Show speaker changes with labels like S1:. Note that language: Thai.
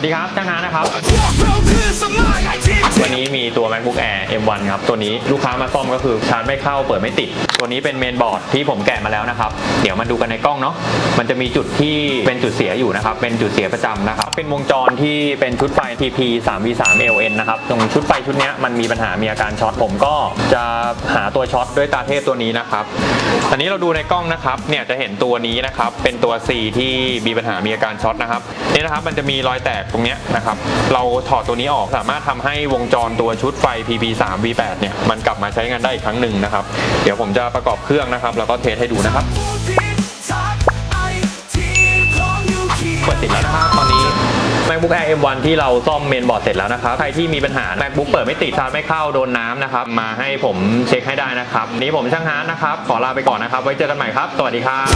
S1: วัสดีครับจ้างงานนะครับ วันนี้มีตัว macbook air m1 ครับ ตัวนี้ลูกค้ามาซ่อมก็คือชาร์จไม่เข้าเปิดไม่ติด ตัวนี้เป็นเมนบอร์ดที่ผมแกะมาแล้วนะครับ เดี๋ยวมาดูกันในกล้องเนาะมันจะมีจุดที่เป็นจุดเสียอยู่นะครับ เป็นจุดเสียประจำนะครับ เป็นวงจรที่เป็นชุดไฟ TP 3 v 3 LN นะครับ ตรงชุดไฟชุดนี้มันมีปัญหามีอาการช็อตผมก็จะหาตัวช็อตด้วยตาเทพตัวนี้นะครับอันนี้เราดูในกล้องนะครับเนี่ยจะเห็นตัวนี้นะครับเป็นตัว C ที่มีปัญหามีอาการช็อตนะครับนี่นะครับมันจะมีรอยแตกตรงเนี้ยนะครับ เราถอดตัวนี้ออกสามารถทำให้วงจรตัวชุดไฟ PP 3 V8 เนี่ยมันกลับมาใช้งานได้อีกครั้งหนึ่งนะครับ เดี๋ยวผมจะประกอบเครื่องนะครับ แล้วก็เทสให้ดูนะครับเปิดติดแล้วนะครับตอนนี้ MacBook Air M1 ที่เราซ่อมเมนบอร์ดเสร็จแล้วนะครับ ใครที่มีปัญหา MacBook เปิดไม่ติดชาร์จไม่เข้าโดนน้ำนะครับ มาให้ผมเช็คให้ได้นะครับ นี้ผมช่างฮาร์ดนะครับ ขอลาไปก่อนนะครับ ไว้เจอกันใหม่ครับ สวัสดีครับ